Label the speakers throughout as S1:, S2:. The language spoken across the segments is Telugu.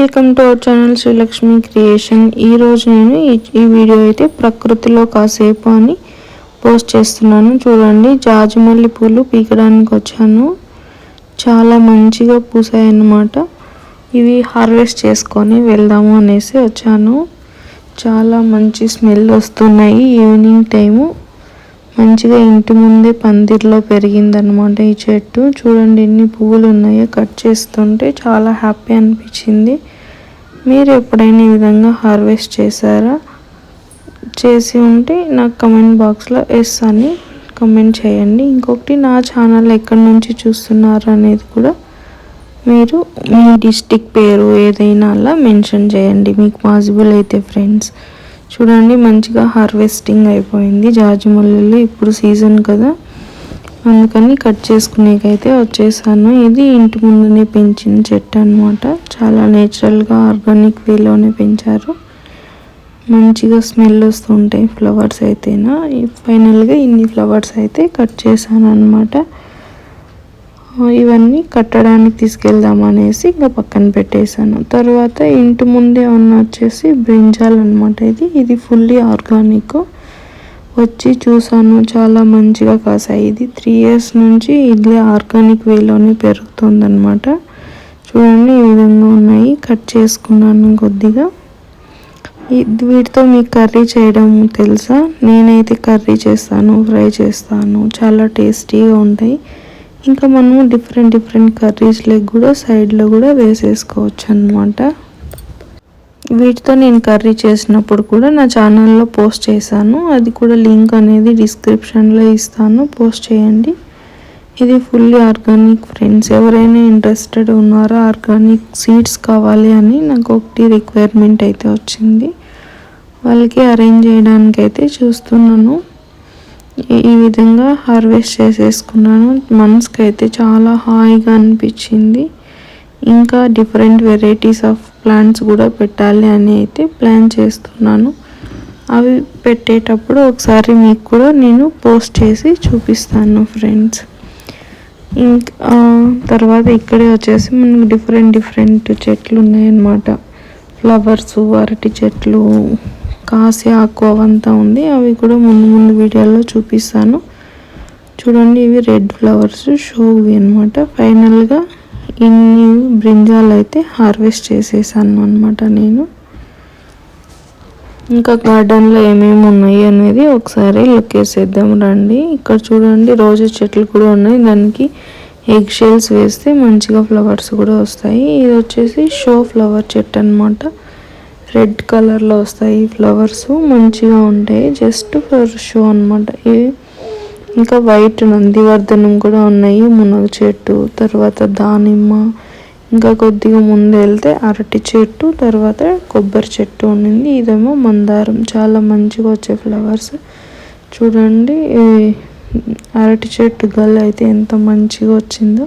S1: Welcome to our channel Srilakshmi Creation. ఈరోజు నేను ఈ- వీడియో అయితే ప్రకృతిలో కాసేపు అని పోస్ట్ చేస్తున్నాను. చూడండి జాజిమల్లి పూలు పీకడానికి వచ్చాను. చాలా మంచిగా పూసాయన్నమాట. ఇవి హార్వెస్ట్ చేసుకొని వెళ్దాము అనేసి వచ్చాను. చాలా మంచి స్మెల్ వస్తున్నాయి. ఈవినింగ్ టైము మంచిగా ఇంటి ముందే పందిర్లో పెరిగిందనమాట ఈ చెట్టు. చూడండి ఎన్ని పువ్వులు ఉన్నాయో కట్ చేస్తుంటే చాలా హ్యాపీ అనిపించింది. మీరు ఎప్పుడైనా ఈ విధంగా హార్వెస్ట్ చేశారా? చేసి ఉంటే నాకు కమెంట్ బాక్స్లో ఎస్ అని కమెంట్ చేయండి. ఇంకొకటి నా ఛానల్ ఎక్కడి నుంచి చూస్తున్నారు అనేది కూడా మీరు మీ డిస్టిక్ పేరు ఏదైనా అలా మెన్షన్ చేయండి. మీకు పాసిబుల్ అయితే ఫ్రెండ్స్. చూడండి మంచిగా హార్వెస్టింగ్ అయిపోయింది. జాజిమల్లిలో ఇప్పుడు సీజన్ కదా. అందుకని కట్ చేసుకునేకైతే వచ్చేసాను. ఇది ఇంటి ముందునే పెంచిన చెట్టు అనమాట చాలా నేచురల్గా ఆర్గానిక్ వేలోనే పెంచారు. మంచిగా స్మెల్ వస్తుంటాయి ఫ్లవర్స్ అయితేనా. ఫైనల్గా ఇన్ని ఫ్లవర్స్ అయితే కట్ చేశాను అనమాట ఇవన్నీ కట్టడానికి తీసుకెళ్దాం అనేసి ఇంకా పక్కన పెట్టేశాను. తర్వాత ఇంటి ముందే ఉన్న వచ్చేసి బ్రింజాల్ అనమాట ఇది ఇది ఫుల్లీ ఆర్గానిక్ వచ్చి చూసాను చాలా మంచిగా కాసాయి ఇది త్రీ ఇయర్స్ నుంచి ఇడ్లీ ఆర్గానిక్ వేలోనే పెరుగుతుందనమాట చూడండి ఈ విధంగా ఉన్నాయి. కట్ చేసుకున్నాను కొద్దిగా. ఇది వీటితో మీకు కర్రీ చేయడం తెలుసా? నేనైతే కర్రీ చేస్తాను ఫ్రై చేస్తాను. చాలా టేస్టీగా ఉంటాయి. ఇంకా మనము డిఫరెంట్ డిఫరెంట్ కర్రీస్లోకి కూడా సైడ్లో కూడా వేసేసుకోవచ్చు అనమాట వీటితో నేను కర్రీ చేసినప్పుడు కూడా నా ఛానల్లో పోస్ట్ చేశాను. అది కూడా లింక్ అనేది డిస్క్రిప్షన్లో ఇస్తాను. పోస్ట్ చేయండి. ఇది ఫుల్లీ ఆర్గానిక్ ఫ్రెండ్స్. ఎవరైనా ఇంట్రెస్టెడ్ ఉన్నారో ఆర్గానిక్ సీడ్స్ కావాలి అని నాకు ఒకటి రిక్వైర్మెంట్ అయితే వచ్చింది. వాళ్ళకి అరేంజ్ చేయడానికి అయితే చూస్తున్నాను. ఈ- విధంగా హార్వెస్ట్ చేసేసుకున్నాను. మనసుకి అయితే చాలా హాయిగా అనిపించింది. ఇంకా డిఫరెంట్ వెరైటీస్ ఆఫ్ ప్లాంట్స్ కూడా పెట్టాలి అని అయితే ప్లాన్ చేస్తున్నాను. అవి పెట్టేటప్పుడు ఒకసారి మీకు కూడా నేను పోస్ట్ చేసి చూపిస్తాను ఫ్రెండ్స్ ఇంకా తర్వాత ఇక్కడే వచ్చేసి మనకు డిఫరెంట్ డిఫరెంట్ చెట్లు ఉన్నాయన్నమాట. ఫ్లవర్స్ అరటి చెట్లు కాసే ఆకు అవంతా ఉంది. అవి కూడా ముందు ముందు వీడియోలో చూపిస్తాను. చూడండి ఇవి రెడ్ ఫ్లవర్స్ షోవి అనమాట ఫైనల్గా ఇన్ని బ్రింజాలు అయితే హార్వెస్ట్ చేసేసాను అనమాట నేను. ఇంకా గార్డెన్లో ఏమేమి ఉన్నాయి అనేది ఒకసారి లుక్ వేసేద్దాం రండి. ఇక్కడ చూడండి రోజు చెట్లు కూడా ఉన్నాయి. దానికి ఎగ్ షెల్స్ వేస్తే మంచిగా ఫ్లవర్స్ కూడా వస్తాయి. ఇది వచ్చేసి షో ఫ్లవర్ చెట్టు అనమాట రెడ్ కలర్లో వస్తాయి ఫ్లవర్స్. మంచిగా ఉంటాయి. జస్ట్ ఫర్ షో అనమాట ఇవి ఇంకా వైట్ నందివర్ధనం కూడా ఉన్నాయి మునగ చెట్టు తర్వాత దానిమ్మ. ఇంకా కొద్దిగా ముందు వెళ్తే అరటి చెట్టు తర్వాత కొబ్బరి చెట్టు ఉండింది. ఇదేమో మందారం. చాలా మంచిగా వచ్చే ఫ్లవర్స్. చూడండి అరటి చెట్టు గల్ అయితే ఎంత మంచిగా వచ్చిందో.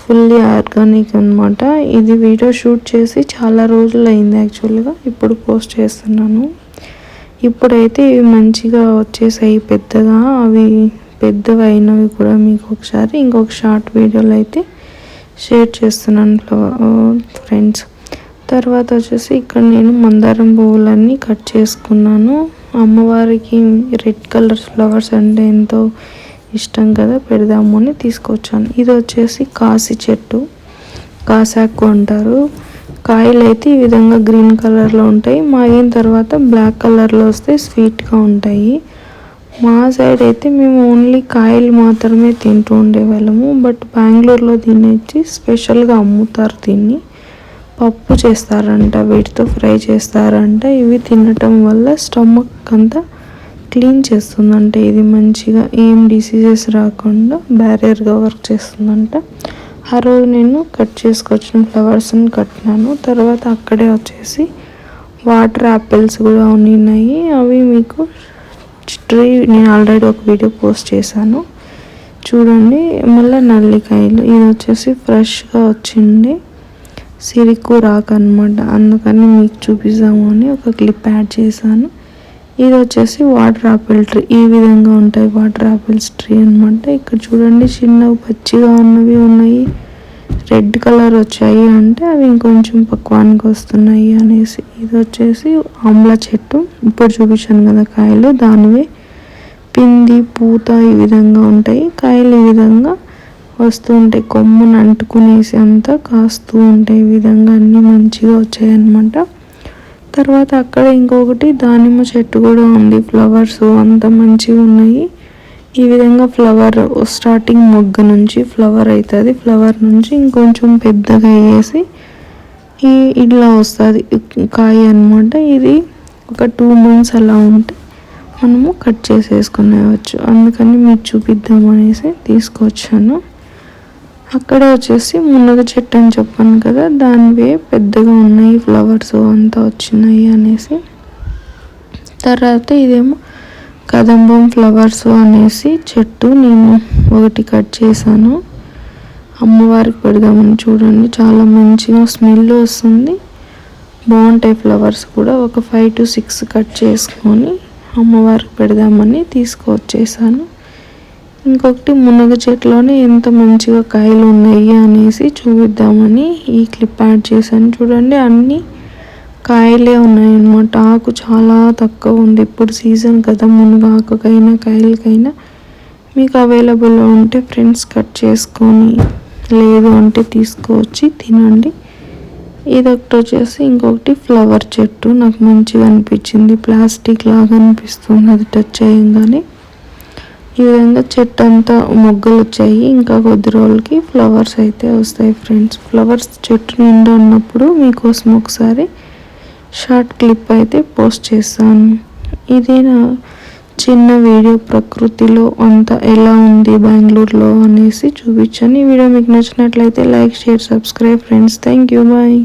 S1: ఫుల్లీ ఆర్గానిక్ అనమాట ఇది వీడియో షూట్ చేసి చాలా రోజులు అయింది యాక్చువల్గా. ఇప్పుడు పోస్ట్ చేస్తున్నాను. ఇప్పుడైతే ఇవి మంచిగా వచ్చేసాయి పెద్దగా. అవి పెద్దవైనవి కూడా మీకు ఒకసారి ఇంకొక షార్ట్ వీడియోలో అయితే షేర్ చేస్తున్నాను ఫ్రెండ్స్. తర్వాత వచ్చేసి ఇక్కడ నేను మందారం పువ్వులన్నీ కట్ చేసుకున్నాను. అమ్మవారికి రెడ్ కలర్ ఫ్లవర్స్ అంటే ఎంతో ఇష్టం కదా పెడదాము అని తీసుకొచ్చాను. ఇది వచ్చేసి కాసి చెట్టు. కాసాకు అంటారు. కాయలు అయితే ఈ విధంగా గ్రీన్ కలర్లో ఉంటాయి. మాగిన తర్వాత బ్లాక్ కలర్లో వస్తే స్వీట్గా ఉంటాయి. మా సైడ్ అయితే మేము ఓన్లీ కాయలు మాత్రమే తింటూ ఉండేవాళ్ళము. బట్ బెంగళూరులో దీన్ని వచ్చి స్పెషల్గా అమ్ముతారు దీన్ని. పప్పు చేస్తారంట వీటితో ఫ్రై చేస్తారంట. ఇవి తినటం వల్ల స్టమక్ అంతా క్లీన్ చేస్తుందంట. ఇది మంచిగా ఏం డిసీజెస్ రాకుండా బ్యారియర్గా వర్క్ చేస్తుందంట. ఆ రోజు నేను కట్ చేసుకొచ్చిన ఫ్లవర్స్ని కట్టినాను. తర్వాత అక్కడే వచ్చేసి వాటర్ యాపిల్స్ కూడా ఉన్నాయి. అవి మీకు ట్రీ నేను ఆల్రెడీ ఒక వీడియో పోస్ట్ చేశాను. చూడండి మళ్ళీ నల్లికాయలు. ఇది వచ్చేసి ఫ్రెష్గా వచ్చింది. సిరికు రాక్ అనమాట అందుకని మీకు చూపిస్తాము అని ఒక క్లిప్ యాడ్ చేశాను. ఇది వచ్చేసి వాటర్ ఆపిల్ ట్రీ. ఈ విధంగా ఉంటాయి వాటర్ ఆపిల్స్ ట్రీ అనమాట ఇక్కడ చూడండి చిన్నవి పచ్చిగా ఉన్నవి ఉన్నాయి. రెడ్ కలర్ వచ్చాయి అంటే అవి ఇంకొంచెం పక్వానికి వస్తున్నాయి అనేసి. ఇది వచ్చేసి ఆమ్లా చెట్టు. ఇప్పుడు చూపించాను కదా కాయలు దానివే. పిండి పూత ఈ విధంగా ఉంటాయి. కాయలు ఈ విధంగా వస్తూ ఉంటాయి. కొమ్మును అంటుకునేసి అంతా కాస్తూ ఉంటాయి. ఈ విధంగా అన్నీ మంచిగా వచ్చాయి అన్నమాట తర్వాత అక్కడ ఇంకొకటి దానిమ్మ చెట్టు కూడా ఉంది. ఫ్లవర్స్ అంత మంచిగా ఉన్నాయి. ఈ విధంగా ఫ్లవర్ స్టార్టింగ్ మొగ్గ నుంచి ఫ్లవర్ అవుతుంది ఫ్లవర్ నుంచి ఇంకొంచెం పెద్దగా వేసి ఈ ఇట్లా వస్తుంది. కాయ అనమాట ఇది ఒక టూ మంత్స్ అలా ఉంటే మనము కట్ చేసేసుకునేవచ్చు. అందుకని మీకు చూపిద్దాం అనేసి తీసుకొచ్చాను. అక్కడ వచ్చేసి మునగ చెట్టు అని చెప్పాను కదా దానివే పెద్దగా ఉన్నాయి ఫ్లవర్స్ అంతా వచ్చినాయి అనేసి. తర్వాత ఇదేమో కదంబం ఫ్లవర్స్ అనేసి చెట్టు నేను ఒకటి కట్ చేశాను. అమ్మవారికి పెడదామని చూడండి చాలా మంచిగా స్మెల్ వస్తుంది. బాగుంటాయి ఫ్లవర్స్ కూడా ఒక ఫైవ్ టు సిక్స్ కట్ చేసుకొని అమ్మవారికి పెడదామని తీసుకొచ్చేసాను. ఇంకొకటి మునగ చెట్లోనే ఎంత మంచిగా కాయలు ఉన్నాయి అనేసి చూపిద్దామని ఈ క్లిప్ యాడ్ చేశాను. చూడండి అన్నీ కాయలే ఉన్నాయన్నమాట. ఆకు చాలా తక్కువ ఉంది. ఇప్పుడు సీజన్ కదా మునగ ఆకుకైనా కాయలకైనా మీకు అవైలబుల్లో ఉంటే ఫ్రెండ్స్ కట్ చేసుకొని లేదు అంటే తీసుకువచ్చి తినండి. ఇదొకటి వచ్చేసి ఇంకొకటి ఫ్లవర్ చెట్టు. నాకు మంచిగా అనిపించింది. ప్లాస్టిక్ లాగా అనిపిస్తుంది అది టచ్ చేయంగానే ఈ విధంగా చెట్టు అంతా మొగ్గలు వచ్చాయి. ఇంకా కొద్ది రోజులకి ఫ్లవర్స్ అయితే వస్తాయి ఫ్రెండ్స్. ఫ్లవర్స్ చెట్టు నిండా ఉన్నప్పుడు మీకోసం ఒకసారి షార్ట్ క్లిప్ అయితే పోస్ట్ చేస్తాను. ఇది నా చిన్న వీడియో ప్రకృతిలో అంతా ఎలా ఉంది బెంగళూరులో అనేసి చూపించాను. ఈ వీడియో మీకు నచ్చినట్లయితే like share subscribe friends. Thank you. Bye.